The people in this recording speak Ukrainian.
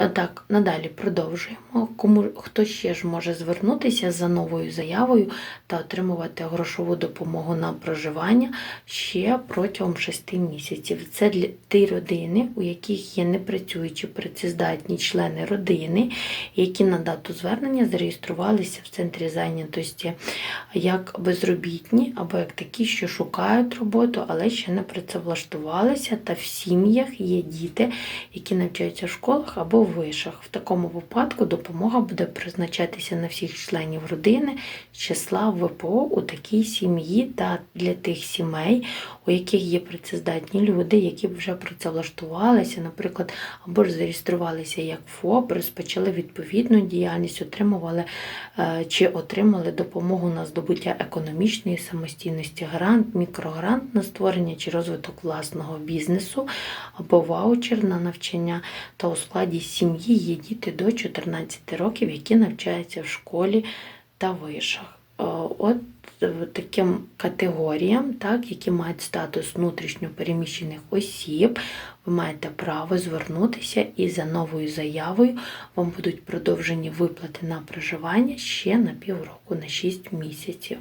Е, Так, надалі продовжуємо. Кому хто ще ж може звернутися за новою заявою та отримувати грошову допомогу на проживання ще протягом 6 місяців. Це для ті родини, у яких є непрацюючі працездатні члени родини, які на дату звернення зареєструвалися в центрі зайнятості як безробітні або як такі, що шукають роботу, але ще не працевлаштувалися, та в сім'ях є діти, які навчаються в школах або в вишах. В такому випадку допомога буде призначатися на всіх членів родини з числа ВПО у такій сім'ї та для тих сімей, у яких є працездатні люди, які б вже працевлаштувалися, наприклад, або ж зареєструвалися як ФОП, розпочали відповідну діяльність, отримували е, чи отримали допомогу на здобуття економічної самостійності, грант, мікрогрант на створення чи розвиток власного бізнесу або ваучер на навчання. Та у складі сім'ї є діти до 14 років, які навчаються в школі та вишах. Е, От е, таким категоріям, так, які мають статус внутрішньо переміщених осіб, ви маєте право звернутися і за новою заявою вам будуть продовжені виплати на проживання ще на півроку, на 6 місяців.